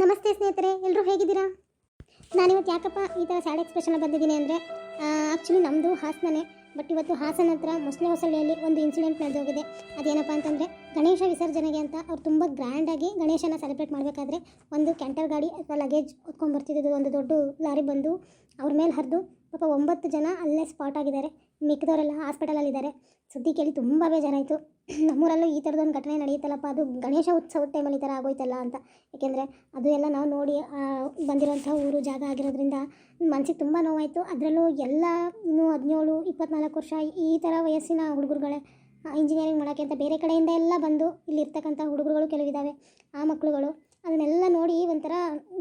ನಮಸ್ತೆ ಸ್ನೇಹಿತರೆ ಎಲ್ಲರೂ ಹೇಗಿದ್ದೀರಾ? ನಾನಿವತ್ತು ಯಾಕಪ್ಪ ಈ ಥರ ಸ್ಯಾಡ್ ಎಕ್ಸ್ಪ್ರೆಷನ್ ಬಂದಿದ್ದೀನಿ ಅಂದರೆ ಆ್ಯಕ್ಚುಲಿ ನಮ್ಮದು ಹಾಸನನೇ, ಬಟ್ ಇವತ್ತು ಹಾಸನ ಹತ್ರ ಮೊಸಳೆ ಹೊಸಳ್ಳಿಯಲ್ಲಿ ಒಂದು ಇನ್ಸಿಡೆಂಟ್ ನಡೆದೋಗಿದೆ. ಅದೇನಪ್ಪ ಅಂತಂದರೆ ಗಣೇಶ ವಿಸರ್ಜನೆಗೆ ಅಂತ ಅವ್ರು ತುಂಬ ಗ್ರ್ಯಾಂಡಾಗಿ ಗಣೇಶನ ಸೆಲೆಬ್ರೇಟ್ ಮಾಡಬೇಕಾದ್ರೆ ಒಂದು ಕ್ಯಾಂಟರ್ ಗಾಡಿ ಅಥವಾ ಲಗೇಜ್ ಹೊತ್ಕೊಂಡ್ಬರ್ತಿದ್ದು ಒಂದು ದೊಡ್ಡ ಲಾರಿ ಬಂದು ಅವ್ರ ಮೇಲೆ ಹರಿದು ಪಾಪ ಒಂಬತ್ತು ಜನ ಅಲ್ಲೇ ಸ್ಪಾಟ್ ಆಗಿದ್ದಾರೆ. ಮಿಕ್ಕಿದವರೆಲ್ಲ ಹಾಸ್ಪಿಟಲಲ್ಲಿದ್ದಾರೆ ಸುದ್ದಿ ಕೇಳಿ ತುಂಬ ಬೇಜಾರಾಯಿತು. ನಮ್ಮೂರಲ್ಲೂ ಈ ಥರದೊಂದು ಘಟನೆ ನಡೆಯುತ್ತಲ್ಲಪ್ಪ ಅದು ಗಣೇಶ ಉತ್ಸವದ ಟೈಮಲ್ಲಿ ಈ ಥರ ಆಗೋಯ್ತಲ್ಲ ಅಂತ. ಯಾಕೆಂದರೆ ಅದು ಎಲ್ಲ ನಾವು ನೋಡಿ ಬಂದಿರೋಂಥ ಊರು, ಜಾಗ ಆಗಿರೋದ್ರಿಂದ ಮನಸ್ಸಿಗೆ ತುಂಬ ನೋವಾಯಿತು. ಅದರಲ್ಲೂ ಎಲ್ಲ ಇನ್ನೂ ಹದಿನೇಳು ಇಪ್ಪತ್ನಾಲ್ಕು ವರ್ಷ ಈ ಥರ ವಯಸ್ಸಿನ ಹುಡುಗರುಗಳೇ ಇಂಜಿನಿಯರಿಂಗ್ ಮಾಡೋಕ್ಕೆ ಅಂತ ಬೇರೆ ಕಡೆಯಿಂದ ಎಲ್ಲ ಬಂದು ಇಲ್ಲಿ ಇರ್ತಕ್ಕಂಥ ಹುಡುಗರುಗಳು ಕೆಲವಿದ್ದಾವೆ ಆ ಮಕ್ಕಳುಗಳು. ಅದನ್ನೆಲ್ಲ ನೋಡಿ ಒಂಥರ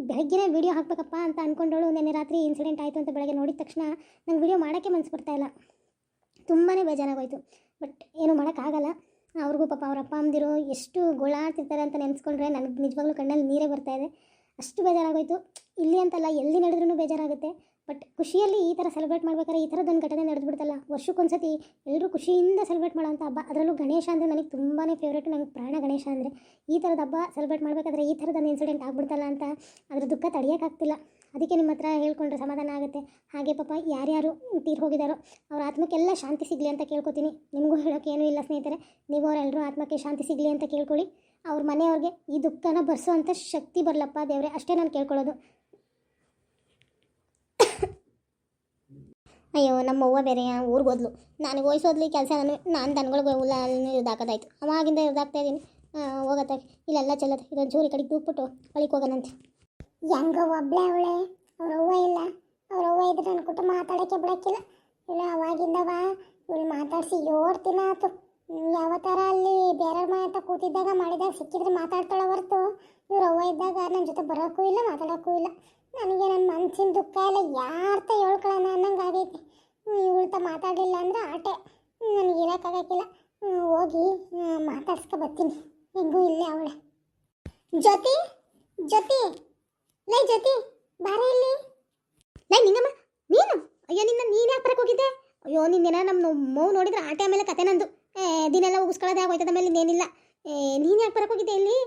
ಬೆಳಗ್ಗೆನೇ ವೀಡಿಯೋ ಹಾಕ್ಬೇಕಪ್ಪ ಅಂತ ಅಂದ್ಕೊಂಡವಳು ನಿನ್ನೆ ರಾತ್ರಿ ಇನ್ಸಿಡೆಂಟ್ ಆಯಿತು ಅಂತ ಬೆಳಗ್ಗೆ ನೋಡಿದ ತಕ್ಷಣ ನಂಗೆ ವೀಡಿಯೋ ಮಾಡೋಕ್ಕೆ ಮನಸ್ಸು ಬರ್ತಾಯಿಲ್ಲ ತುಂಬಾ ಬೇಜಾರಾಗೋಯಿತು. ಬಟ್ ಏನು ಮಾಡೋಕ್ಕಾಗಲ್ಲ. ಅವ್ರಿಗೂ ಪಾಪ ಅವ್ರ ಅಪ್ಪ ಅಮ್ಮದಿರು ಎಷ್ಟು ಗೋಳಾಡ್ತಿರ್ತಾರೆ ಅಂತ ನೆನೆಸ್ಕೊಂಡ್ರೆ ನನಗೆ ನಿಜವಾಗ್ಲೂ ಕಣ್ಣಲ್ಲಿ ನೀರೇ ಬರ್ತಾ ಇದೆ. ಅಷ್ಟು ಬೇಜಾರಾಗೋಯಿತು. ಇಲ್ಲಿ ಅಂತಲ್ಲ ಎಲ್ಲಿ ನಡೆದ್ರೂ ಬೇಜಾರಾಗುತ್ತೆ. ಬಟ್ ಖುಷಿಯಲ್ಲಿ ಈ ಥರ ಸೆಲೆಬ್ರೇಟ್ ಮಾಡ್ಬೇಕಾದ್ರೆ ಈ ಥರದ್ದೊಂದು ಘಟನೆ ನಡೆದ್ಬಿಡ್ತಲ್ಲ ವರ್ಷಕ್ಕೊಂದ್ಸತಿ ಎಲ್ಲರೂ ಖುಷಿಯಿಂದ ಸೆಲೆಬ್ರೇಟ್ ಮಾಡೋಂಥ ಹಬ್ಬ. ಅದರಲ್ಲೂ ಗಣೇಶ ಅಂದರೆ ನನಗೆ ತುಂಬಾ ಫೇವ್ರೇಟು ನನಗೆ ಪ್ರಾಣ ಗಣೇಶ ಅಂದರೆ ಈ ಥರದ ಹಬ್ಬ ಸೆಲೆಬ್ರೇಟ್ ಮಾಡಬೇಕಾದ್ರೆ ಈ ಥರದೊಂದು ಇನ್ಸಿಡೆಂಟ್ ಆಗ್ಬಿಡ್ತಲ್ಲ ಅಂತ ಅದ್ರ ದುಃಖ ತಡೆಯೋಕ್ಕಾಗ್ತಿಲ್ಲ ಅದಕ್ಕೆ ನಿಮ್ಮ ಹತ್ರ ಹೇಳ್ಕೊಂಡ್ರೆ ಸಮಾಧಾನ ಆಗುತ್ತೆ. ಹಾಗೆ ಪಾಪ ಯಾರ್ಯಾರು ತೀರ್ ಹೋಗಿದ್ದಾರೋ ಅವ್ರ ಆತ್ಮಕ್ಕೆಲ್ಲ ಶಾಂತಿ ಸಿಗಲಿ ಅಂತ ಕೇಳ್ಕೊತೀನಿ. ನಿಮಗೂ ಹೇಳೋಕೆ ಏನೂ ಇಲ್ಲ ಸ್ನೇಹಿತರೆ. ನೀವು ಅವರೆಲ್ಲರೂ ಆತ್ಮಕ್ಕೆ ಶಾಂತಿ ಸಿಗಲಿ ಅಂತ ಕೇಳ್ಕೊಳ್ಳಿ. ಅವ್ರ ಮನೆಯವ್ರಿಗೆ ಈ ದುಃಖನ ಭರಿಸೋವಂಥ ಶಕ್ತಿ ಬರಲಪ್ಪ ದೇವರೇ. ಅಷ್ಟೇ ನಾನು ಕೇಳ್ಕೊಳ್ಳೋದು. ಅಯ್ಯೋ, ನಮ್ಮ ಅವ್ವ ಬೇರೆ ಊರಿಗೆ ಹೋದ್ಲು. ನನಗೆ ವಯಸ್ಸೋದ್ಲಿ ಕೆಲಸ ನಾನು ನಾನು ದನಗಳಿಗೆ ಹುಲ್ಲ ಇದಾಕೋದಾಯ್ತು ಅವಾಗಿಂದ ಇದಾಗ್ತಾ ಇದ್ದೀನಿ ಹೋಗತ್ತೆ. ಇಲ್ಲೆಲ್ಲ ಚೆಲ್ಲತ್ತೆ. ಇದೊಂದು ಚೂರಿ ಕಡೆಗೆ ದೂಕ್ಬಿಟ್ಟು ಅಳಿಕ್ ಹೋಗೋಣಂತೆ. ಹೆಂಗ ಒಬ್ಳೆ ಅವಳೆ. ಅವ್ರ ಅವ್ವ ಇಲ್ಲ. ಅವ್ರ ಅವ್ವ ಇದ್ರೆ ನನ್ನ ಕುಟುಂಬ ಮಾತಾಡೋಕ್ಕೆ ಬಿಡೋಕ್ಕಿಲ್ಲ. ಇಲ್ಲ ಅವಾಗಿಂದವ ಇವಳು ಮಾತಾಡಿಸಿ ದಿನ ಆತು. ಯಾವ ಥರ ಅಲ್ಲಿ ಬೇರೆ ಮಾತ ಕೂತಿದ್ದಾಗ ಮಾಡಿದಾಗ ಸಿಕ್ಕಿದ್ರೆ ಮಾತಾಡ್ತಾಳೆ ಹೊರ್ತು. ಇವ್ರ ಅವ್ವ ಇದ್ದಾಗ ನನ್ನ ಜೊತೆ ಬರೋಕ್ಕೂ ಇಲ್ಲ, ಮಾತಾಡೋಕ್ಕೂ ಇಲ್ಲ. ನನಗೆ ನನ್ನ ಮನಸ್ಸಿನ ದುಃಖ ಎಲ್ಲ ಯಾರ್ತ ಹೇಳ್ಕೊಳ್ಳೋಣ ಅನ್ನಂಗೆ ಇವಳ್ತ ಮಾತಾಡಲಿಲ್ಲ ಅಂದರೆ ಆಟೆ. ನನಗೆ ಇರೋಕ್ಕಾಗಕ್ಕಿಲ್ಲ ಹ್ಮ್, ಹೋಗಿ ಮಾತಾಡ್ಸ್ಕೊ ಬರ್ತೀನಿ. ಹೆಂಗೂ ಇಲ್ಲೇ ಅವಳೆ. ಜೊತೆ ಜೊತೆ ಲೈ ಜೊತೆ ಬಾರ ಇಲ್ಲಿ. ಲೈ ನಿಂಗಮ್ಮ ನೀನು? ಅಯ್ಯೋ ನಿನ್ನ ನೀನು ಯಾಕೆ ಹೋಗಿದ್ದೆ? ಅಯ್ಯೋ ನಿನ್ನೆನ ನಮ್ಮ ಮೌ ನೋಡಿದ್ರೆ ಆಟೆ ಆಮೇಲೆ ಕತೆ ನಂದು. ಏ ದಿನೆಲ್ಲ ಉಗಿಸ್ಕೊಳ್ಳೋದೇ ಆಗೋಯ್ತದ ಮೇಲೆ ಇನ್ನೇನಿಲ್ಲ. ಏ ನೀನು ಯಾಕೆ ಹೋಗಿದ್ದೆ ಇಲ್ಲಿ?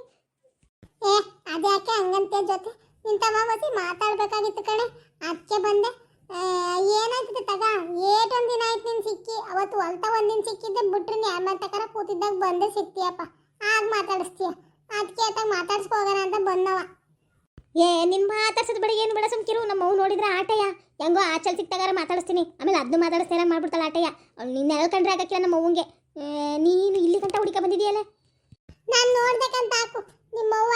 ಏ ಅದ್ಯಾಕೆ ಹಂಗಂತೆ ಜೊತೆ ನಿಂತ ಮಾವಸಿ ಮಾತಾಡ್ಬೇಕಾಗಿತ್ತು ಕಣೆ. ಅದಕ್ಕೆ ಬಂದೆ. ಏನಾಯ್ತದೆ ತಗ? ಏಟೊಂದು ದಿನ ಆಯ್ತು ನೀನು ಸಿಕ್ಕಿ. ಅವತ್ತು ಹೊಲ್ತ ಒಂದಿನ ಸಿಕ್ಕಿದ್ದೆ ಬಿಟ್ರೆ ತಕರ ಕೂತಿದ್ದಾಗ ಬಂದೆ ಸಿಕ್ತೀಯಪ್ಪ. ಆಗ ಮಾತಾಡಿಸ್ತೀಯ. ಅದಕ್ಕೆ ಆತಾಗ ಮಾತಾಡ್ಸ್ಕೊ ಹೋಗೋಣ ಅಂತ ಬಂದವ. ಏ ನಿನ್ ಮಾತಾಡ್ಸೋದು ಬೇಡ ಏನು ಬೇಡ ಸುಮ್ಕಿರು. ನಮ್ಮ ಅವ್ ನೋಡಿದ್ರೆ ಆಟಯ್ಯ. ಹೆಂಗೋ ಆಚಲ್ ಸಿಕ್ತಾಗಾರ ಮಾತಾಡಿಸ್ತೀನಿ. ಆಮೇಲೆ ಅದನ್ನು ಮಾತಾಡಿಸ್ತೇನೆ ಮಾಡ್ಬಿಡ್ತಾಳೆ ಆಟಯ್ಯ. ಅವ್ಳು ನಿನ್ನ ಕಂಡ್ರೆ ಆಗಕ್ಕಿಲ್ಲ ನಮ್ಮ ಅವ್ವಂಗೆ. ನೀನು ಇಲ್ಲಿ ಕಂಟ ಹುಡುಕ ಬಂದಿದೆಯಲ್ಲ? ನಾನು ನೋಡ್ಬೇಕಂತ ಹಾಕು. ನಿಮ್ಮವ್ವ,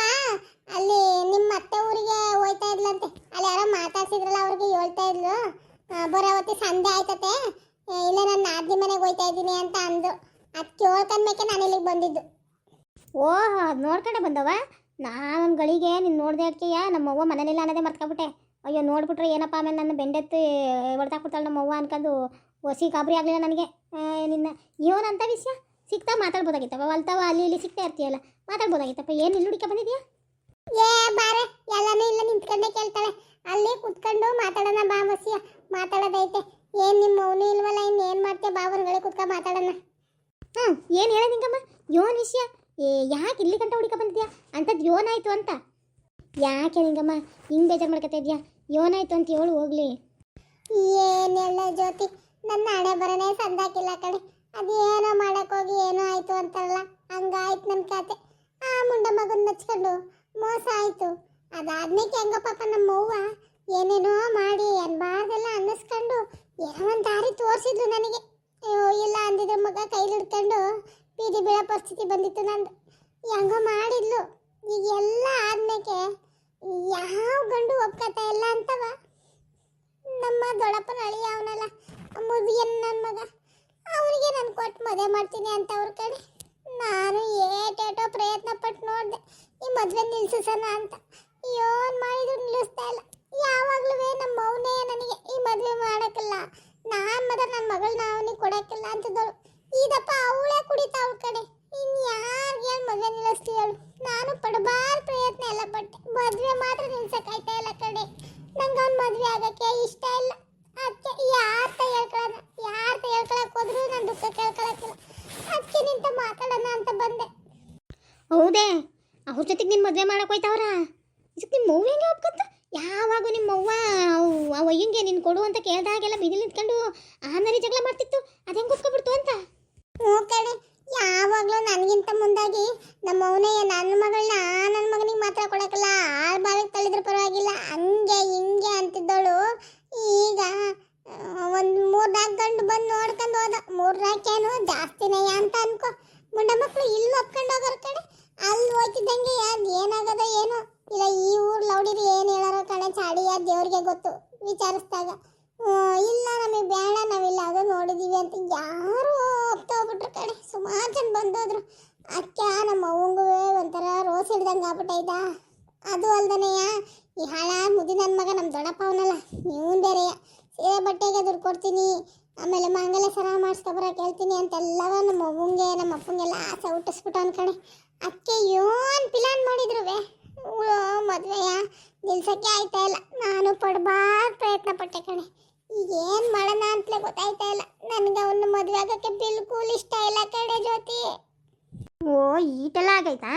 ಅಲ್ಲಿ ನಿಮ್ಮ ಅತ್ತೆ ಊರಿಗೆ ಹೋಯ್ತಾ ಇದ್ಲಂತೆ. ಅಲ್ಲಿ ಯಾರೋ ಮಾತಾಡ್ಸಿದ್ರಲ್ಲ, ಅವ್ರಿಗೆ ಹೇಳ್ತಾ ಇದ್ಲು. ಬರೋವತ್ತಿ ಸಂಜೆ ಆಯ್ತತೆ. ಇಲ್ಲ, ನಾನು ನಾದಿ ಮನೆಗೆ ಹೋಯ್ತಾ ಇದ್ದೀನಿ ಅಂತ ಅಂದು ಅದು ಕೇಳ್ಕೊಂಡ್ಮೇಕೆ ನಾನು ಇಲ್ಲಿಗೆ ಬಂದಿದ್ದು. ಓಹ್, ಅದು ನೋಡ್ಕೊಂಡೆ ಬಂದವ? ನಾನು ಗಳಿಗೆ ನೀನು ನೋಡಿದೆ ಅಕ್ಕಯ್ಯ ನಮ್ಮವ್ವ ಮನೇಲಿಲ್ಲ ಅನ್ನೋದೇ ಮರ್ತ್ಕೊಬಿಟ್ಟೆ. ಅಯ್ಯೋ, ನೋಡ್ಬಿಟ್ರೆ ಏನಪ್ಪ ಆಮೇಲೆ ನನ್ನ ಬೆಂಡೆತ್ತು ಹೊಡೆದಾಕ್ಬಿಡ್ತಾಳೆ ನಮ್ಮವ್ವ ಅನ್ಕೊಂಡು ಹೊಸಿ ಗಾಬರಿ ಆಗಲಿಲ್ಲ ನನಗೆ. ನಿನ್ನ ಇವನಂತ ವಿಷಯ? ಸಿಗ್ತಾ ಮಾತಾಡ್ಬೋದಾಗಿತ್ತಪ್ಪ. ಅಲ್ತವ ಅಲ್ಲಿ ಇಲ್ಲಿ ಸಿಗ್ತಾ ಇರ್ತೀಯಲ್ಲ ಮಾತಾಡ್ಬೋದಾಗಿತ್ತಪ್ಪ. ಏನು ಇಲ್ಲಿ ಹುಡುಕ ಬಂದಿದ್ಯಾ? ಏ ಬಾರೆ ಎಲ್ಲನೂ ಇಲ್ಲ ನಿಂತ್ಕೊಂಡೆ ಕೇಳ್ತಾಳೆ. ಅಲ್ಲಿ ಕುತ್ಕೊಂಡು ಮಾತಾಡೋಣ ಬಾ ಮಸ್ಯ ಮಾತಾಡೋದೈತೆ. ಏನು ನಿಮ್ಮ ಅವನು ಇಲ್ವಲ್ಲ ಇನ್ನು ಏನು ಮಾಡ್ತೀಯ? ಬಾ ಹೊರಗಡೆ ಕುತ್ಕೊಂಡು ಮಾತಾಡೋಣ. ಹಾಂ ಏನು ಹೇಳ ನಿಂಗಮ್ಮ? ಯೋನ್ ವಿಷಯ ಏ ಯಾಕೆ ಇಲ್ಲಿ ಗಂಟ ಹುಡುಕ ಬಂದಿದ್ಯಾ? ಅಂಥದ್ದು ಯೋನಾಯಿತು ಅಂತ. ಯಾಕೆ ನಿಂಗಮ್ಮ ಹಿಂಗೆ ಬೇಜಾರು ಮಾಡ್ಕೊತಾ ಇದೆಯಾ? ಯೋನಾಯ್ತು ಅಂತ ಹೇಳು ಹೋಗ್ಲಿ. ಏನೆಲ್ಲ ಜ್ಯೋತಿ ನನ್ನ ಹಣೆ ಬರನೇ ಸಂದಾಕಿಲ್ಲ ಕಣೆ. ಅದೇನೋ ಮಾಡಕ್ ಹೋಗಿ ಏನೋ ಆಯ್ತು ಅಂತಾರಲ್ಲ ಹಂಗಾಯ್ತು ನನ್ನ ಕತೆ. ಆ ಮುಂಡ ಮಗನ ನಚ್ಕೊಂಡು ಮೋಸ ಆಯ್ತು. ಅದಾದ್ಮೇಲೆ ಹೆಂಗೋ ಪಾಪ ನಮ್ಮ ಅವ್ವ ಏನೇನೋ ಮಾಡಿ ಅನ್ಬಾರ್ದೆಲ್ಲ ಅನ್ನಿಸ್ಕೊಂಡು ಏನೋ ಒಂದು ದಾರಿ ತೋರಿಸಿದ್ಲು ನನಗೆ. ಅಯ್ಯೋ, ಇಲ್ಲ ಅಂದಿದ್ರು ಮಗ ಕೈಲಿ ಹಿಡ್ಕೊಂಡು ಬೀದಿ ಬೀಳೋ ಪರಿಸ್ಥಿತಿ ಬಂದಿತ್ತು ನಂದು. ಹೆಂಗೋ ಮಾಡಿದ್ಲು. ಈಗ ಎಲ್ಲ ಆದ್ಮೇಲೆ ಯಾವ ಗಂಡು ಒಪ್ಕತಾ ಇಲ್ಲ ಅಂತವ. ನಮ್ಮ ದೊಡ್ಡಪ್ಪನ ಅಳಿಯ ಅವನಲ್ಲ ಮುದಿಯನ್ ನನ್ನ ಮಗ. ಅವನಿಗೆ ನಾನು ಕೊಟ್ಟು ಮದುವೆ ಮಾಡ್ತೀನಿ ಅಂತ ಅವ್ರ ಕಡೆ. ನಾನು ಏಟೇಟೋ ಪ್ರಯತ್ನ ಪಟ್ಟು ನೋಡಿದೆ. ಈ ಮದುವೆ ನಿಲ್ಸೋಣ ಅಂತ. ಏನ್ ಮಾಡಿದ್ರು ನಿಲ್ಲಿಸ್ತಾ ಇಲ್ಲ. ಯಾವಾಗ್ಲೂ ನಮ್ಮ ಮೌನೇ ನನಗೆ ಈ ಮದುವೆ ಮಾಡೋಕ್ಕಿಲ್ಲ. ನಾನು ಮಾತ್ರ ನನ್ನ ಮಗಳನ್ನ ಅವನಿಗೆ ಕೊಡೋಕ್ಕಿಲ್ಲ ಅಂತದಳು ಇದಪ್ಪ ಅವಳೇ ಕುಡಿತಾ ಅವಳ ಕಡೆ. ಇನ್ ಯಾರಿಗೆ ಹೇಳಿ ಮದುವೆ ನಿಲ್ಲಿಸ್ತೀಯಳು ನಾನು ಪಡಬಾರ ಪ್ರಯತ್ನ ಎಲ್ಲ ಪಟ್ಟೆ. ಮದುವೆ ಮಾತ್ರ ನಿಲ್ಸಕ್ಕಾಯ್ತಾ ಇಲ್ಲ ಕಡೆ. ನಂಗೆ ಅವ್ನು ಮದುವೆ ಆಗಕ್ಕೆ ಇಷ್ಟ ಇಲ್ಲ. ಅದಕ್ಕೆ ಯಾರ್ತ ಹೇಳ್ಕೊಳ್ಳೋಣ ಯಾರ್ತ ಹೇಳ್ಕೊಳಕ್ ಹೋದ್ರು ನಾನು ದುಃಖ ಕೇಳ್ಕೊಳಕ್ಕಿಲ್ಲ ಅದಕ್ಕೆ ನಿಂತ ಮಾತಾಡೋಣ ಅಂತ ಬಂದೆ. ಹೌದೇ? ಅವ್ರ ಜೊತೆಗೆ ನಿನ್ನ ಮದುವೆ ಮಾಡಕ್ಕೆ ಹೋಯ್ತವ್ರ? ಇದಕ್ಕೆ ನಿಮ್ಮ ಅವ್ವ ಹೆಂಗೆ ಒಪ್ಕೊತ? ಯಾವಾಗ ನಿಮ್ಮ ಅವ್ವ ಅವ್- ಆ ಒಯ್ಯಂಗೆ ನೀನು ಕೊಡು ಅಂತ ಕೇಳ್ದಾಗೆಲ್ಲ ಬಿದಿಲು ನಿಂತ್ಕೊಂಡು ಆಮೇಲೆ ಜಗಳ ಮಾಡ್ತಿತ್ತು ಅದು ಹೆಂಗೆ ಒಪ್ಕೊಬಿಡ್ತು ಅಂತ ಹ್ಞೂ ಕಣೆ ಯಾವಾಗಲೂ ನನಗಿಂತ ಮುಂದಾಗಿ ನಮ್ಮ ಅವನೇ ನನ್ನ ಮಗಳನ್ನ ನನ್ನ ಮಗನಿಗೆ ಮಾತ್ರ ಕೊಡಕ್ಕಲ್ಲ ಆಳ್ ಬಾವಿಗೆ ತಳ್ಳಿದ್ರು ಪರವಾಗಿಲ್ಲ ಹಂಗೆ ಹಿಂಗೆ ಅಂತಿದ್ದವಳು ಈಗ ಒಂದು ಮೂರ್ನಾಲ್ಕು ಗಂಟು ಬಂದು ನೋಡ್ಕೊಂಡು ಹೋದ ಮೂರ್ನಾಲ್ಕೇನು ಜಾಸ್ತಿನೇ ಅಂತ ಅನ್ಕೋ ಮುಂಡ ಮಕ್ಕಳು ಇಲ್ಲಿ ಒಪ್ಕೊಂಡು ಹೋಗೋರು ಕಣೆ ಅಲ್ಲಿ ಹೋಗ್ತಿದ್ದಂಗೆ ಯಾರು ಏನಾಗದ ಏನು ಇಲ್ಲ, ಈ ಊರ್ ಲೌಡಿರು ಏನು ಹೇಳಾರ ಕಣೆ ಚಾಡಿಯ ದೇವ್ರಿಗೆ ಗೊತ್ತು, ವಿಚಾರಿಸಿದಾಗ. ಇಲ್ಲ, ನಮಗೆ ಬೇಡ, ನಾವಿಲ್ಲ, ಅದು ನೋಡಿದೀವಿ ಅಂತ ಯಾರು ಹೋಗ್ಬಿಟ್ರು ಕಣೆ. ಸುಮಾರು ಜನ ಬಂದೋದ್ರು. ಅಕ್ಕ ನಮ್ಮ ಅವಂಗೂ ಒಂಥರ ರೋಸ್ ಹಿಡ್ದಂಗೆ ಆಗ್ಬಿಟ್ಟೈತಾ. ಅದು ಅಲ್ದನೆಯ, ಈ ಹಾಳ ಮುದಿ ನನ್ನ ಮಗ ನಮ್ಮ ದೊಡ್ಡಪ್ಪ ಅವನಲ್ಲ ನೀವು ಬೇರೆಯ. ಸೀರೆ ಬಟ್ಟೆಗೆ ದುಡ್ಡು ಕೊಡ್ತೀನಿ, ಆಮೇಲೆ ಮಂಗಲ ಸರ ಮಾಡಿಸ್ಕೊಬರ ಕೇಳ್ತೀನಿ ಅಂತೆಲ್ಲವ ನಮ್ಮ ಅವಂಗೆ ನಮ್ಮ ಅಪ್ಪಂಗೆಲ್ಲ ಆಸೆ ಹುಟ್ಟಿಸ್ಬಿಟ್ಟು ಅನ್ಕಣೆ ಅಕ್ಕೆ ಯೋನ್ ಪ್ಲಾನ್ ಮಾಡಿದ್ರು ಮದುವೆಯ ನಿಲ್ಸಕ್ಕೆ ಆಯ್ತಾ ಇಲ್ಲ. ನಾನು ಪಡ್ಬಾರ್ದು ಪ್ರಯತ್ನ ಪಟ್ಟೆ ಕಣೆ. ಈಗ ಏನು ಮಾಡೋಣ ಅಂತಲೇ ಗೊತ್ತಾಯ್ತಾ ಇಲ್ಲ. ನನಗೆ ಅವನ್ನ ಮದುವೆ ಆಗೋಕ್ಕೆ ಬಿಲ್ಕುಲ್ ಇಷ್ಟ ಇಲ್ಲ ಕಡೆ ಜ್ಯೋತಿ. ಓ, ಈಟೆಲ್ಲ ಆಗೈತಾ?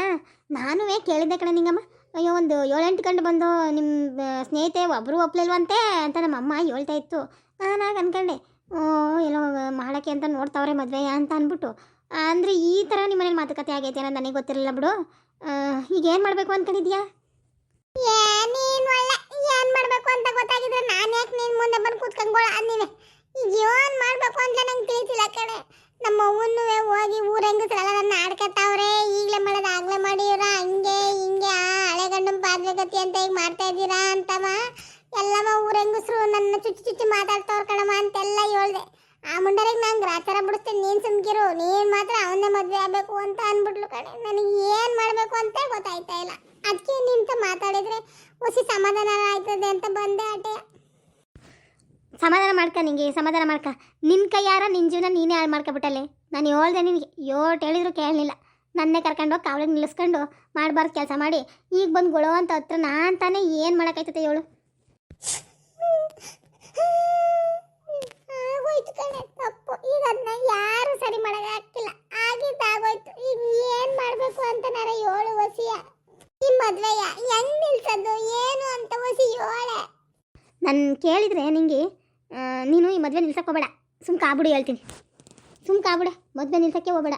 ನಾನು ಕೇಳಿದ್ದೆ ಕಣೆ ನಿಂಗಮ್ಮ. ಅಯ್ಯೋ, ಒಂದು ಏಳೆಂಟು ಗಂಟೆ ಬಂದು ನಿಮ್ಮ ಸ್ನೇಹಿತೆ ಒಬ್ಬರು ಒಪ್ಲಿಲ್ವಂತೆ ಅಂತ ನಮ್ಮ ಅಮ್ಮ ಹೇಳ್ತಾ ಇತ್ತು. ನಾನಾಗ ಅನ್ಕೊಂಡೆ, ಓ, ಎಲ್ಲೋ ಮಾಡೋಕ್ಕೆ ಅಂತ ನೋಡ್ತಾವ್ರೆ ಮದುವೆಯ ಅಂತ ಅಂದ್ಬಿಟ್ಟು ಅಂದರೆ ಈ ಥರ ನಿಮ್ಮ ಮನೇಲಿ ಮಾತುಕತೆ ಆಗೈತೆ ಅನ್ನೋದು ನನಗೆ ಗೊತ್ತಿರಲಿಲ್ಲ ಬಿಡು. ಈಗ ಏನು ಮಾಡಬೇಕು ಅಂದ್ಕೊಂಡಿದ್ಯಾ ನೀನು ಒಳ್ಳೆ ಏನು ಮಾಡಬೇಕು ಅಂತ ಗೊತ್ತಾಗಿದ್ರೆ ನಾನು ಯಾಕೆ ನೀನು ಮುಂದೆ ಬಂದು ಕೂತ್ಕೊಂಡ್ಕೊಳ್ಳ ನೀವೆ? ಈಗ ಏನು ಮಾಡಬೇಕು ಅಂತ ನಂಗೆ ತಿಳಿತಿಲ್ಲ ಕಣೆ. ನಮ್ಮ ಅವ್ವನ್ನೂ ಹೋಗಿ ಊರ ಹೆಂಗಸ್ರೆಲ್ಲ ನನ್ನ ಆಡ್ಕೊತಾವ್ರೆ, ಈಗಲೇ ಮಾಡೋದು ಆಗಲೇ ಮಾಡಿರ ಹಂಗೆ ಹಿಂಗೆ, ಆ ಹಳೆ ಪಾದ್ರಗತಿ ಅಂತ ಈಗ ಮಾಡ್ತಾ ಇದ್ದೀರಾ ಅಂತವ? ಎಲ್ಲವ ಊರ ಹೆಂಗಸ್ರು ನನ್ನ ಚುಚ್ಚಿ ಚುಚ್ಚಿ ಮಾತಾಡ್ತಾವ್ರ ಕಣಮ್ಮ ಅಂತೆಲ್ಲ ಹೇಳ್ದೆ. ಆ ಮುಂಡರಿಗೆ ನಾನು ಗ್ರಾಚಾರ ಬಿಡಿಸ್ತೇನೆ, ನೀನು ಸುಮ್ಕಿರು, ನೀನು ಮಾತ್ರ ಅವನೇ ಮದುವೆ ಆಗಬೇಕು ಅಂತ ಅಂದ್ಬಿಟ್ಲು ಕಣೆ, ನನಗೆ ಏನು ಮಾಡಬೇಕು ಅಂತ ಗೊತ್ತಾಯ್ತಾ ಇಲ್ಲ. ಅದಕ್ಕೆ ನಿಂತ ಮಾತಾಡಿದ್ರೆ ಹೊಸಿ ಸಮಾಧಾನ ಆಯ್ತದೆ ಅಂತ ಬಂದೆ ಅಟೆ. ಸಮಾಧಾನ ಮಾಡ್ಕ ನಿಂಗೆ, ಸಮಾಧಾನ ಮಾಡ್ಕ. ನಿನ್ನ ಕೈಯಾರ ನಿನ್ನ ಜೀವನ ನೀನೇ ಹಾಳು ಮಾಡ್ಕೊಬಿಟ್ಟಲೆ ನಾನು ಹೇಳ್ದೆ ನಿನಗೆ, ಯೋಟ್ ಹೇಳಿದ್ರು ಕೇಳಲಿಲ್ಲ. ನನ್ನೇ ಕರ್ಕೊಂಡು ಹೋಗಿ ಕಾವಲಿಗೆ ನಿಲ್ಲಿಸ್ಕೊಂಡು ಮಾಡಬಾರ್ದು ಕೆಲಸ ಮಾಡಿ. ಈಗ ಬಂದು ಗೊಳೋ ಅಂತ ಹತ್ರ ನಾನು ತಾನೇ ಏನು ಮಾಡೋಕ್ಕಾಯ್ತದೆ ಹೇಳು ಆಗೋಯ್ತು ಕಣೆ ತಪ್ಪು ಈಗ ಅದನ್ನ ಯಾರು ಸರಿ ಮಾಡೋಕೆ ಆಗ್ತಿಲ್ಲ ಆಗಿದ್ದಾಗೋಯ್ತು ಈಗ ಏನ್ ಮಾಡ್ಬೇಕು ಅಂತ ನಾರ ಏಳು ವಸಿಯ ಈ ಮದ್ವೆಯ ಹೆಂಗ್ ನಿಲ್ಸೋದು ಏನು ಅಂತ ವಸಿ ಏಳೆ ನಾನು ಕೇಳಿದರೆ ನಿಂಗೆ ನೀನು ಈ ಮದುವೆ ನಿಲ್ಸಕ್ಕೆ ಹೋಗಬೇಡ. ಸುಮ್ ಕಾಬಿಡು ಹೇಳ್ತೀನಿ. ಸುಮ್ ಕಾಬಿಡ ಮದುವೆ ನಿಲ್ಸಕ್ಕೆ ಹೋಗಬೇಡ.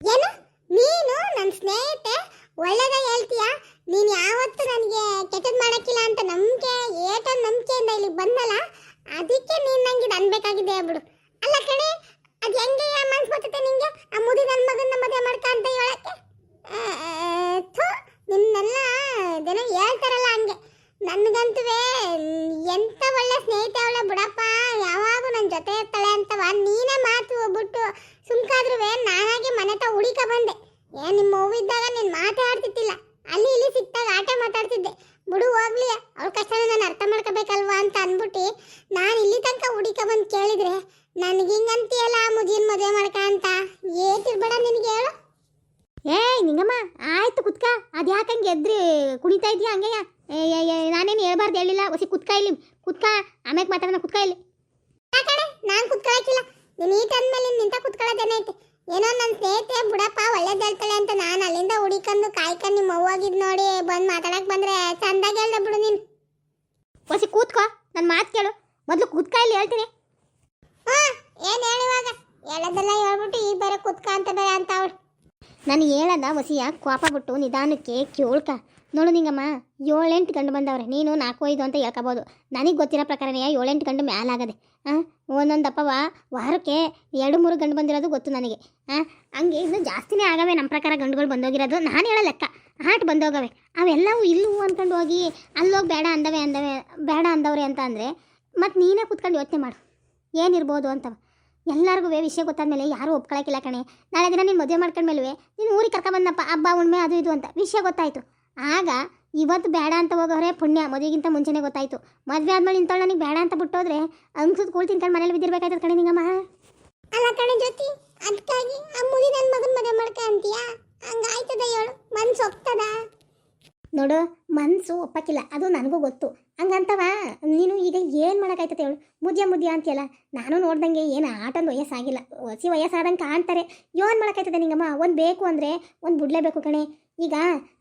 ಏನು? ನೀನು ನನ್ನ ಸ್ನೇಹಿತೆ? ಒಳ್ಳೇದ ಹೇಳ್ತೀಯ? ನೀನು ಯಾವತ್ತೂ ನನಗೆ ಕೆಟ್ಟದ್ ಮಾಡೋಕ್ಕಿಲ್ಲ ಅಂತ ನಂಬಿಕೆ ಏಟ ನಂಬಿಕೆಯಿಂದ ಇಲ್ಲಿಗೆ ಬಂದಲ್ಲ, ಅದಕ್ಕೆ ನೀನು ನಂಗೆ ಅನ್ಬೇಕಾಗಿದೆ ಬಿಡು ಅಲ್ಲ ಕಣೆ ಅದು ಹೆಂಗೆ ಮನ್ಸು ಬರ್ತೈತೆ ನಿಂಗೆ ಆ ಮುದಿ ನನ್ನ ಮಗನ ಮದುವೆ ಮಾಡ್ಕ ಅಂತ ಹೇಳಕ್ಕೆ ಆ, ಥು, ನಿಮ್ನೆಲ್ಲ ಜನ ಹೇಳ್ತಾರಲ್ಲ ಹಂಗೆ ನನಗಂತುವೇ ಎಂತ ಒಳ್ಳೆ ಸ್ನೇಹಿತೆ ಅವಳೆ ಬಿಡಪ್ಪ ಯಾವಾಗೂ ನನ್ನ ಜೊತೆ ಇರ್ತಾಳೆ ಅಂತವ ನೀನೇ ಮಾತು ಬಿಟ್ಟು ಸುಮ್ಕಾದ್ರುವೆ ನಾನಾಗೆ ಮನೆ ತ ಹುಡಿಕ ಬಂದೆ ಏನ್ ನಿಮ್ಮ ಅವ್ವ ಇದ್ದಾಗ ಮಾತೇ ಮಾತಾಡ್ತಿದ್ದಿಲ್ಲ. ಅಲ್ಲಿ ಇಲ್ಲಿ ಸಿಕ್ತಾಗ ಆಟ ಮಾತಾಡ್ತಿದ್ದೆ. ಬಿಡು, ಹೋಗ್ಲಿ. ಅವ್ಳ ಕಷ್ಟನ ನಾನು ಅರ್ಥ ಮಾಡ್ಕೋಬೇಕಲ್ವಾ ಅಂತ ಅಂದ್ಬಿಟ್ಟು ನಾನು ಇಲ್ಲಿ ತನಕ ಹುಡುಕ ಬಂದು ಕೇಳಿದ್ರೆ, ನನಗೆ ಹಿಂಗಂತೀಯಲ್ಲ ಮುದಿನ ಮದುವೆ ಮಾಡ್ಕ ಅಂತ? ಏಟಿರ್ಬೇಡ ನಿನಗೆ ಹೇಳು. ಏ ನಿಂಗಮ್ಮ, ಆಯ್ತು ಕುತ್ಕ. ಅದು ಯಾಕೆ ಹಂಗೆ ಎದ್ರಿ? ಕುಣಿತಾ ಇದೆಯಾ ಹಂಗೆಯ ನಾನೇನು ಹೇಳ್ಬಾರ್ದು ಹೇಳಿಲ್ಲ. ಒಸಿ ಕುತ್ಕ ಇಲ್ಲಿ. ಕುತ್ಕ. ಆಮೇಲೆ ಮಾತಾಡೋಣ ಕುತ್ಕ ಇಲ್ಲಿ. ನಾನು ಕುತ್ಕೊಳಕ್ಕಿಲ್ಲ ನೀನು ಈ ತಂದ್ಮೇಲೆ ನಿಂತ ಕುತ್ಕೊಳ್ಳೋದೇನೈತೆ? ಏನೋ ನನ್ನ ಸ್ನೇಹಿತೆ ಬುಡಪ್ಪ ಒಳ್ಳೇದು ಹೇಳ್ತಾಳೆ ಅಂತ ನಾನು ಅಲ್ಲಿಂದ ಹುಡಿಕೊಂಡು ಕಾಯ್ಕೊಂಡು ನಿಮ್ಮ ಅವ್ವಾಗಿದ್ ನೋಡಿ ಬಂದು ಮಾತಾಡಕ್ ಬಂದ್ರೆ ಚಂದಾಗಿ ಹೇಳ್ದೆ ಬಿಡು ನೀನು. ಒಸಿ ಕೂತ್ಕೋ ನನ್ನ ಮಾತು ಕೇಳು. ಮೊದಲು ಕೂತ್ಕ ಇಲ್ಲಿ ಹೇಳ್ತೀನಿ. ಹಾಂ ಏನು ಹೇಳುವಾಗ ಹೇಳೋದೆಲ್ಲ ಹೇಳ್ಬಿಟ್ಟು ಈಗ ಬೇರೆ ಕೂತ್ಕಾ ಅಂತ ಬೇರೆ ಅಂತ ಅವಳು. ನಾನು ಹೇಳದ ಒಸಿಯ ಕೋಪ ಬಿಟ್ಟು ನಿಧಾನಕ್ಕೆ ಕೇಳ್ಕ. ನೋಡು ನಿಂಗಮ್ಮ ಏಳೆಂಟು ಗಂಡು ಬಂದವ್ರೆ. ನೀನು ನಾಲ್ಕು ಐದು ಅಂತ ಹೇಳ್ಕೊಬೋದು. ನನಗೆ ಗೊತ್ತಿರೋ ಪ್ರಕಾರನೇ ಏಳೆಂಟು ಗಂಡು ಮ್ಯಾಲಾಗದೆ. ಒಂದೊಂದಪ್ಪವ ವಾರಕ್ಕೆ ಎರಡು ಮೂರು ಗಂಡು ಬಂದಿರೋದು ಗೊತ್ತು ನನಗೆ. ಹಾಂ ಹಂಗೆ ಇನ್ನೂ ಜಾಸ್ತಿನೇ ಆಗವೆ ನಮ್ಮ ಪ್ರಕಾರ ಗಂಡುಗಳು ಬಂದೋಗಿರೋದು. ನಾನು ಹೇಳೋ ಲೆಕ್ಕ, ಹಾಟ್ ಬಂದೋಗವೆ. ಅವೆಲ್ಲವೂ ಇಲ್ಲೂ ಅಂದ್ಕೊಂಡು ಹೋಗಿ ಅಲ್ಲೋಗಿ ಬೇಡ ಅಂದವೆ ಅಂದವೆ, ಬೇಡ ಅಂದವ್ರೆ ಅಂತ ಅಂದರೆ ಮತ್ತು ನೀನೇ ಕೂತ್ಕೊಂಡು ಯೋಚನೆ ಮಾಡು. ಏನಿರ್ಬೋದು ಅಂತವ. ಎಲ್ಲರಿಗೂ ವಿಷಯ ಗೊತ್ತಾದ ಮೇಲೆ ಯಾರೂ ಒಪ್ಕೊಳ್ಳೋಕ್ಕಿಲ್ಲ ಕಣೆ. ನಾಳೆ ದಿನ ನೀನು ಮದುವೆ ಮಾಡ್ಕೊಂಡ್ಮೇಲೆ ನೀನು ಊರಿಗೆ ಕರ್ಕೊಂಡ್ಬಂದಪ್ಪ ಹಬ್ಬ ಉಣ್ಮೆ ಅದು, ಇದು ಅಂತ ವಿಷಯ ಗೊತ್ತಾಯಿತು. ಆಗ ಇವತ್ತು ಬೇಡ ಅಂತ ಹೋಗೋರೆ ಪುಣ್ಯ ಮದುವೆಗಿಂತ ಮುಂಚೆನೇ ಗೊತ್ತಾಯಿತು. ಮದುವೆ ಆದ್ಮೇಲೆ ಇಂಥವ್ಳು ನನಗೆ ಬೇಡ ಅಂತ ಬಿಟ್ಟೋದ್ರೆ ಅಂಗ್ಸದ್ ಕೂಲ್ ತಿನ್ಕೊಂಡು ಮನೇಲಿ ಬಿದ್ದಿರ್ಬೇಕಾಯ್ತದ ಕಣೆ ನಿಂಗಮ್ಮ? ಅಲ್ಲ ಕಣೆ ಜ್ಯೋತಿ ಅದಕ್ಕಾಗಿ ಆ ಮುದಿ ನನ್ನ ಮಗನ ಮದುವೆ ಮಾಡ್ಕ ಅಂತೀಯಾ? ಹಂಗಾಯ್ತದ ಹೇಳು ಮನ್ಸು ಹೋಗ್ತದ ನೋಡು ಮನಸ್ಸು ಒಪ್ಪಕ್ಕಿಲ್ಲ ಅದು ನನಗೂ ಗೊತ್ತು. ಹಂಗಂತವ ನೀನು ಈಗ ಏನು ಮಾಡೋಕ್ಕಾಯ್ತದೆ ಹೇಳು? ಮುದ್ಯ ಮುದ್ಯ ಅಂತೀಯಲ್ಲ ನಾನು ನೋಡ್ದಂಗೆ ಏನು ಆಟೊಂದು ವಯಸ್ಸಾಗಿಲ್ಲ. ಹೊಸಿ ವಯಸ್ಸಾದಂಗೆ ಕಾಣ್ತಾರೆ. ಏನು ಮಾಡೋಕ್ಕಾಯ್ತದೆ ನಿಂಗಮ್ಮ? ಒಂದು ಬೇಕು ಅಂದರೆ ಒಂದು ಬಿಡ್ಲೇಬೇಕು ಕಣೆ. ಈಗ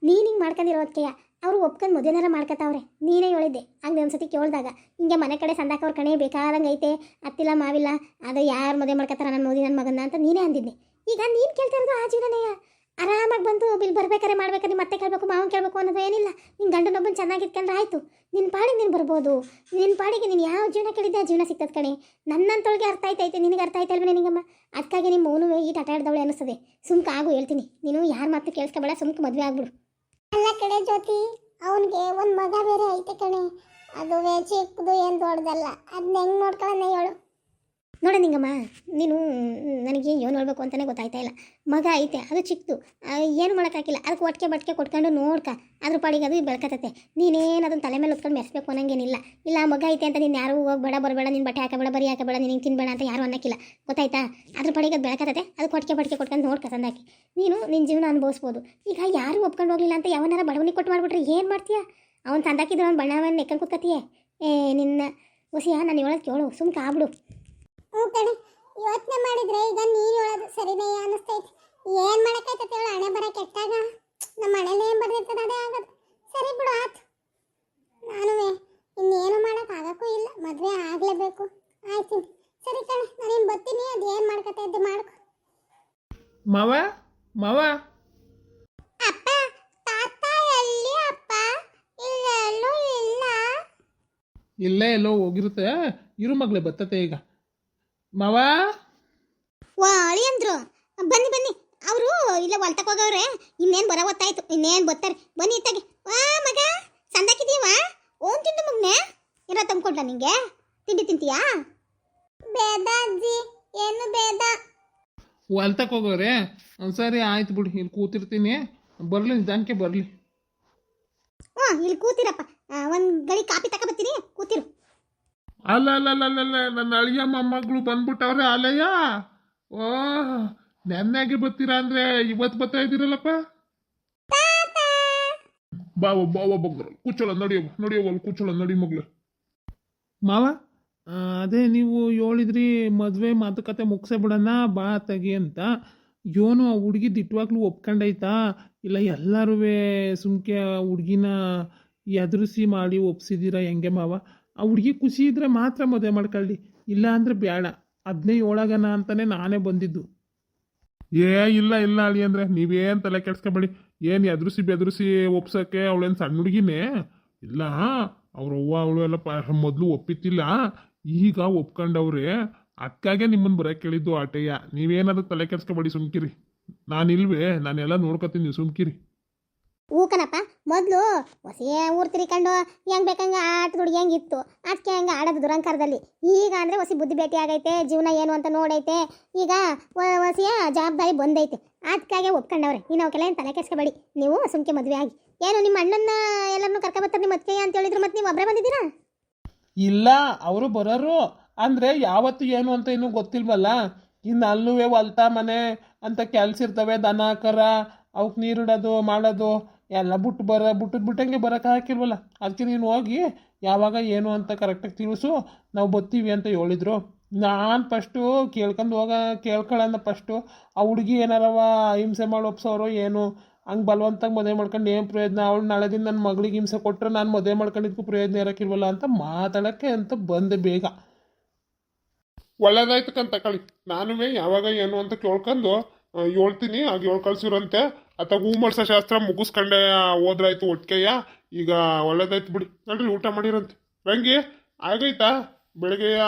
ನೀನು ಹಿಂಗೆ ಮಾಡ್ಕೊಂಡಿರೋದಕ್ಕೆ ಅವರು ಒಪ್ಕೊಂಡು ಮದುವೆನಾರ ಮಾಡ್ಕೊತಾವ್ರೆ. ನೀನೇ ಹೇಳಿದ್ದೆ. ಹಂಗೆ ಒಂದ್ಸತಿ ಕೇಳಿದಾಗ. ಹಿಂಗೆ ಮನೆ ಕಡೆ ಸಂದಾಕವ್ರ ಕಣೆ ಬೇಕಾದಂಗೆ ಐತೆ. ಅತ್ತಿಲ್ಲ, ಮಾವಿಲ್ಲ. ಅದು ಯಾರು ಮದುವೆ ಮಾಡ್ಕೊತಾರ ನನ್ನ ಮೋದಿ ನನ್ನ ಮಗನ ಅಂತ ನೀನೇ ಅಂದಿದ್ದೆ. ಈಗ ನೀನು ಕೇಳ್ತಾ ಇರೋದು ಆ ಜೀವನನೇ ಆರಾಮಾಗಿ ಬಂದು ಬಿಲ್ ಬರ್ಬೇಕಾರೆ ಮಾಡ್ಬೇಕಾದ್ರೆ ಮತ್ತೆ ಕೇಳಬೇಕು, ಮಾವನ್ ಕೇಳಬೇಕು ಅನ್ನೋದು ಏನಿಲ್ಲ. ನಿನ್ನ ಗಂಡನೊಬ್ಬನ ಚೆನ್ನಾಗಿತ್ಕೊಂಡ್ರೆ ಆಯಿತು. ನಿನ್ನ ಪಾಡಿಗೆ ನೀನು ಬರ್ಬೋದು. ನಿನ್ನ ಪಾಡಿಗೆ ನೀನು ಯಾವ ಜೀವನ ಕೇಳಿದ್ದೆ ಆ ಜೀವನ ಸಿಗ್ತದೆ ಕಣೆ. ನನ್ನಂತೊಳಗೆ ಅರ್ಥ ಆಯ್ತೈತೆ ನಿನಗೆ ಅರ್ಥ ಆಯ್ತಲ್ವ ನಿನಗಮ್ಮ ಅದಕ್ಕಾಗಿ ನಿಮ್ಮ ಮೌನವೇ ಈಟ್ ಆಟ ಆಡ್ದವಳೆ ಅನ್ನಿಸ್ತದೆ ಸುಮ್ಕ ಆಗು, ಹೇಳ್ತೀನಿ. ನೀನು ಯಾರ ಮಾತು ಕೇಳಿಸ್ಕೊಬೇಡ, ಸುಮ್ಕ ಮದುವೆ ಆಗ್ಬಿಡು. ಅಲ್ಲ ಕಡೆ ಜ್ಯೋತಿ, ಅವನಿಗೆ ಒಂದು ಮಗ ಬೇರೆ ಐತೆ ಕಣೆ. ಅದು ಚಿಕ್ಕದು ಏನು ದೊಡ್ಡದಲ್ಲ. ಅದನ್ನ ಹೆಂಗೆ ನೋಡ್ಕೊಳ್ಳೋಣ ಹೇಳು. ನೋಡ ನಿಂಗಮ್ಮ, ನೀನು ನನಗೆ ಏನು ಹೇಳ್ಬೇಕು ಅಂತಲೇ ಗೊತ್ತಾಯ್ತಾ ಇಲ್ಲ. ಮಗ ಐತೆ, ಅದು ಚಿಕ್ಕದು ಏನು ಮಾಡೋಕ್ಕಾಗಿಲ್ಲ. ಅದಕ್ಕೆ ಒಟ್ಟಿಗೆ ಬಟ್ಕೆ ಕೊಟ್ಕೊಂಡು ನೋಡ್ಕ. ಅದ್ರ ಪಾಡಿಗೆ ಅದು ಬೆಳ್ಕತೈತೆ. ನೀನೇನು ಅದನ್ನ ತಲೆ ಮೇಲೆ ಹೊತ್ಕೊಂಡು ಮೆಸ್ಬೇಕು ಅನ್ನಂಗೇನಿಲ್ಲ. ಇಲ್ಲ, ಮಗ ಐತೆ ಅಂತ ನೀನು ಯಾರು ಹೋಗಿ ಬೇಡ, ಬರಬೇಡ ನಿನ್ನ ಬಟ್ಟೆ ಹಾಕಬೇಡ, ಬರೀ ಹಾಕಬೇಡ, ನೀನು ತಿನ್ಬೇಡ ಅಂತ ಯಾರು ಅನ್ನೋಕ್ಕಿಲ್ಲ. ಗೊತ್ತಾಯ್ತಾ? ಅದ್ರ ಪಾಡಿಗೆ ಅದು ಬೆಳ್ಕತೈತೆ. ಅದಕ್ಕೆ ಒಟ್ಟಿಗೆ ಬಟ್ಕೆ ಕೊಟ್ಕೊಂಡು ನೋಡ್ಕ ಸಂದಾಕಿ ನೀನು ನಿನ್ನ ಜೀವನ ಅನುಭವಿಸ್ಬೋದು. ಈಗ ಯಾರು ಒಪ್ಕೊಂಡು ಹೋಗಲಿಲ್ಲ ಅಂತ ಯಾವನಾರ ಬಡವನಿಗೆ ಕೊಟ್ಟು ಮಾಡಿಬಿಟ್ರೆ ಏನು ಮಾಡ್ತೀಯ? ಅವ್ನು ತಂದಾಕಿದ್ರೆ ಅವ್ನು ಬಣ್ಣವನ್ನು ನೆಕ್ಕಂಡು ಕೂತತಿಯೇ ಏ, ನಿನ್ನ ಹುಸಿಯಾ ನಾನು ಹೇಳೋದು ಕೇಳು. ಸುಮ್ಕೆ ಆಗ್ಬಿಡು. ಕಣೆ ಯೋಚನೆ ಮಾಡಿದ್ರೆ ಈಗ ನೀನು ಹೇಳೋದು ಸರಿನೇ ಅನಿಸ್ತೈತೆ ಏನು ಮಾಡೋಕ್ಕಾಯ್ತದೆ ಹೇಳು ಹಣೆ ಬರ ಕೆಟ್ಟಾಗ ನಮ್ಮ ಮನೇಲಿ ಏನು ಬರ್ದಿರ್ತದೆ ಅದೇ ಆಗೋದು. ಸರಿ ಬಿಡು ಆತು ನಾನು ಇನ್ನೇನು ಮಾಡೋಕ್ಕಾಗಕ್ಕೂ ಇಲ್ಲ ಮದುವೆ ಆಗಲೇಬೇಕು. ಆಯ್ತೀನಿ ಸರಿ ಕಣೆ ನಾನೇನು ಬರ್ತೀನಿ ಅದು ಏನು ಮಾಡ್ಕೊತಾ ಇದ್ದೆ ಮಾಡ್ಕೊ. ಮಾವ ಮಾವ. ಅಪ್ಪ ತಾತ ಎಲ್ಲಿ ಅಪ್ಪ? ಇಲ್ಲೆಲ್ಲೂ ಇಲ್ಲ. ಇಲ್ಲೇ ಎಲ್ಲೋ ಹೋಗಿರುತ್ತೆ. ಇರು ಮಗಳೇ ಬರ್ತತೆ ಈಗ. ಮಾವ? ವಾಳಿ ಅಂದ್ರು. ಬನ್ನಿ ಬನ್ನಿ. ಅವರು ಇಲ್ಲ ಹೊಲ್ತಕ್ಕೆ ಹೋಗವ್ರೆ. ಇನ್ನೇನು ಬರ ಗೊತ್ತಾಯ್ತು ಇನ್ನೇನು ಬರ್ತಾರೆ ಬನ್ನಿ ಇತ್ತಾಗೆ. ವಾ ಮಗ ಸಂದಾಕಿದೀವಾ ಓನ್ ತಿಂದು ಮಗ್ನೆ? ಏನೋ ತಂದ್ಕೊಡ್ಲ ನಿಂಗೆ? ತಿಂಡಿ ತಿಂತೀಯಾ? ಬೇಡ ಅಜ್ಜಿ. ಏನು ಬೇಡ. ಹೊಲ್ತಕ್ಕೆ ಹೋಗವ್ರೆ? ಸರಿ ಆಯ್ತು ಬಿಡು. ಇಲ್ಲಿ ಕೂತಿರ್ತೀನಿ. ಬರಲಿ ನಿಧಾನಕ್ಕೆ ಬರಲಿ. ಹ್ಞೂ ಇಲ್ಲಿ ಕೂತಿರಪ್ಪ. ಒಂದು ಗಳಿ ಕಾಪಿ ತಗೊಬತ್ತೀನಿ ಕೂತಿರು. ಅಲ್ಲ ಅಲ್ಲ ಅಲ್ಲ ನನ್ನ ಅಳಿಯ ಮೊಮ್ಮಗಳು ಬಂದ್ಬಿಟ್ಟವ್ರೆ ಅಲಯ್ಯ ಓ, ನೆನ್ನೆಗೆ ಬರ್ತೀರಾ ಅಂದ್ರೆ ಇವತ್ತು ಬರ್ತಾ ಇದ್ದೀರಲ್ಲಪ್ಪ? ಬಾವ ಬಾವ ಬಗ್ರ ಕೂಚೋಳ ನಡಿಯವ ನಡಿಯವ ಅಲ್ಲಿ ಕೂಚೋಳ ನಡಿ ಮಗ್ಳು. ಮಾವ ಅದೇ ನೀವು ಹೇಳಿದ್ರಿ ಮದುವೆ ಮಾತುಕತೆ ಮುಗಿಸೇ ಬಿಡೋಣ, ಬಾ ತೆಗಿ ಅಂತ. ಇವನು ಆ ಹುಡುಗಿ ದಿಟ್ಟವಾಗ್ಲೂ ಒಪ್ಕೊಂಡೈತಾ? ಇಲ್ಲ ಎಲ್ಲರೂ ಸುಮ್ಕೆ ಹುಡುಗಿನ ಎದುರಿಸಿ ಮಾಡಿ ಒಪ್ಸಿದ್ದೀರಾ ಹೆಂಗೆ ಮಾವ? ಆ ಹುಡುಗಿ ಖುಷಿ ಇದ್ರೆ ಮಾತ್ರ ಮದುವೆ ಮಾಡ್ಕೊಳ್ಳಿ. ಇಲ್ಲ ಅಂದ್ರೆ ಬೇಡ ಹದಿನೈದು ಒಳಗನ ಅಂತಾನೆ ನಾನೇ ಬಂದಿದ್ದು. ಏ, ಇಲ್ಲ ಇಲ್ಲ ಅಳಿ ಅಂದ್ರೆ ನೀವೇನು ತಲೆ ಕೆಡ್ಸ್ಕೊಬೇಡಿ. ಏನು ಎದುರಿಸಿ ಬೆದರಿಸಿ ಒಪ್ಸಕ್ಕೆ ಅವಳೇನ್ ಸಣ್ಣ ಹುಡುಗಿನೇ? ಇಲ್ಲ, ಅವ್ರ ಅವ್ವ, ಅವಳು ಎಲ್ಲ ಪ, ಮೊದಲು ಒಪ್ಪಿತ್ತಿಲ್ಲ. ಈಗ ಒಪ್ಕೊಂಡವ್ರೆ, ಅಕ್ಕಾಗೆ ನಿಮ್ಮನ್ನು ಬರಕ್ಕೆ ಕೇಳಿದ್ದು ಆಟಯ್ಯ ನೀವೇನಾದ್ರು ತಲೆ ಕೆಡ್ಸ್ಕೊಬೇಡಿ ಸುಮ್ಕಿರಿ. ನಾನಿಲ್ವೇ, ನಾನೆಲ್ಲ ನೋಡ್ಕೊತೀನಿ ನೀವು ಸುಮ್ಕಿರಿ. ಹೂಕನಪ್ಪ ಮೊದಲು ಹೊಸೇ ಊರು ತಿರ್ಕೊಂಡು ಹೆಂಗ್ ಬೇಕಂಗೆ ಆಟ ಹುಡುಗಿ ಹೆಂಗಿತ್ತು. ಅದಕ್ಕೆ ಹಂಗೆ ಆಡೋದು ದುರಂಕಾರದಲ್ಲಿ. ಈಗ ಅಂದರೆ ಹೊಸಿ ಬುದ್ಧಿ ಭೇಟಿ ಆಗೈತೆ, ಜೀವನ ಏನು ಅಂತ ನೋಡೈತೆ. ಈಗ ಹೊಸಿಯ ಜವಾಬ್ದಾರಿ ಬಂದೈತೆ. ಅದಕ್ಕಾಗೆ ಒಪ್ಕೊಂಡವ್ರೆ. ನೀನು ಅವಕ್ಕೆಲ್ಲ ಏನು ತಲೆ ಕೆಸ್ಕೊಬೇಡಿ ನೀವು ಸುಮ್ಕೆ ಮದುವೆ ಆಗಿ. ಏನು, ನಿಮ್ಮ ಅಣ್ಣನ ಎಲ್ಲರನ್ನೂ ಕರ್ಕೊಬರ್ತಾರೆ ನಿಮ್ಮ ಅತ್ತಿಗೆ ಅಂತ ಹೇಳಿದ್ರು ಮತ್ತೆ ನೀವು ಒಬ್ಬರೇ ಬಂದಿದ್ದೀರಾ? ಇಲ್ಲ, ಅವರು ಬರೋರು. ಅಂದ್ರೆ ಯಾವತ್ತು ಏನು ಅಂತ ಇನ್ನೂ ಗೊತ್ತಿಲ್ವಲ್ಲ? ಇನ್ನು ಅಲ್ಲೂ ಹೊಲ್ತ ಮನೆ ಅಂತ ಕೆಲ್ಸ ಇರ್ತವೆ, ದನ, ಕರ. ಅವಕ್ಕೆ ನೀರಿಡೋದು, ಮಾಡೋದು. ಎಲ್ಲ ಬಿಟ್ಟು ಬರ ಬಿಟ್ಟು ಬಿಟ್ಟಂಗೆ ಬರೋಕೆ ಹಾಕಿಲ್ವಲ್ಲ? ಅದಕ್ಕೆ ನೀನು ಹೋಗಿ ಯಾವಾಗ ಏನು ಅಂತ ಕರೆಕ್ಟಾಗಿ ತಿಳಿಸು. ನಾವು ಬರ್ತೀವಿ ಅಂತ ಹೇಳಿದ್ರು. ನಾನು ಫಸ್ಟು ಕೇಳ್ಕೊಂಡು ಹೋಗ ಕೇಳ್ಕೊಳ್ಳೋಣ ಫಸ್ಟು ಆ ಹುಡುಗಿ ಏನಾರವ ಹಿಂಸೆ ಮಾಡಿ ಒಪ್ಸೋರು ಏನು? ಹಂಗೆ ಬಲವಂತಾಗಿ ಮದುವೆ ಮಾಡ್ಕೊಂಡು ಏನು ಪ್ರಯೋಜನ? ಅವಳು ನಾಳೆ ನನ್ನ ಮಗಳಿಗೆ ಹಿಂಸೆ ಕೊಟ್ಟರೆ ನಾನು ಮದುವೆ ಮಾಡ್ಕೊಂಡಿದ್ದಕ್ಕೂ ಪ್ರಯೋಜನ ಇರೋಕ್ಕಿಲ್ವಲ್ಲ ಅಂತ ಮಾತಾಡೋಕ್ಕೆ ಅಂತ ಬಂದೆ ಬೇಗ. ಒಳ್ಳೇದಾಯ್ತು ಕಂತ ಕಳಿ. ನಾನು ಯಾವಾಗ ಏನು ಅಂತ ಕೇಳ್ಕೊಂಡು ಹೇಳ್ತೀನಿ. ಹಾಗೆ ಹೇಳ್ ಕಳ್ಸಿರಂತೆ ಅಥವಾ ಹೂ ಶಾಸ್ತ್ರ ಮುಗಿಸ್ಕೊಂಡೆ ಹೋದ್ರಾಯ್ತು ಒಟ್ಟಿಗೆಯ ಈಗ ಒಳ್ಳೇದಾಯ್ತು ಬಿಡಿ. ನೋಡ್ರಿ, ಊಟ ಮಾಡಿರಂತೆ. ರಂಗಿ ಆಗೈತಾ? ಬೆಳಗ್ಗೆಯ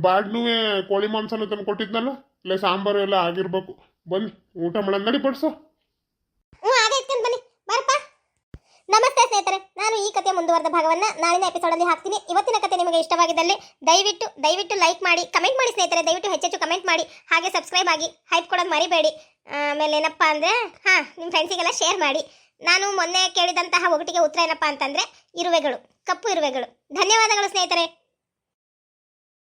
ಬಾಡ್ನೂ ಕೋಳಿ ಮಾಂಸನೂ ತಂದು ಕೊಟ್ಟಿದ್ನಲ್ಲ ಇಲ್ಲ ಸಾಂಬಾರು ಎಲ್ಲ ಆಗಿರ್ಬೇಕು. ಬನ್ನಿ, ಊಟ ಮಾಡೋಣ. ನಡಿ, ಬಡ್ಸೋ ಹ್ಞೂ ಆಗೈತ್ಕೊಂಡು ಬನ್ನಿ ಬಾರಪ್ಪ ನಮಸ್ತೆ ಸ್ನೇಹಿತರೆ, ನಾನು ಈ ಕಥೆ ಮುಂದುವರೆದ ಭಾಗವನ್ನು ನಾಳಿನ ಎಪಿಸೋಡಲ್ಲಿ ಹಾಕ್ತೀನಿ. ಇವತ್ತಿನ ಕತೆ ನಿಮಗೆ ಇಷ್ಟವಾಗಿದ್ದಲ್ಲಿ ದಯವಿಟ್ಟು ದಯವಿಟ್ಟು ಲೈಕ್ ಮಾಡಿ ಕಮೆಂಟ್ ಮಾಡಿ ಸ್ನೇಹಿತರೆ, ದಯವಿಟ್ಟು ಹೆಚ್ಚೆಚ್ಚು ಕಮೆಂಟ್ ಮಾಡಿ, ಹಾಗೆ ಸಬ್ಸ್ಕ್ರೈಬ್ ಆಗಿ ಹೈಪ್ ಕೊಡೋದು ಮರಿಬೇಡಿ. ಆಮೇಲೆ ಏನಪ್ಪ ಅಂದರೆ, ಹಾಂ ನಿಮ್ಮ ಫ್ರೆಂಡ್ಸಿಗೆಲ್ಲ ಶೇರ್ ಮಾಡಿ. ನಾನು ಮೊನ್ನೆ ಕೇಳಿದಂತಹ ಒಗಟಿಗೆ ಉತ್ತರ ಏನಪ್ಪ ಅಂತಂದರೆ, ಇರುವೆಗಳು, ಕಪ್ಪು ಇರುವೆಗಳು. ಧನ್ಯವಾದಗಳು ಸ್ನೇಹಿತರೆ.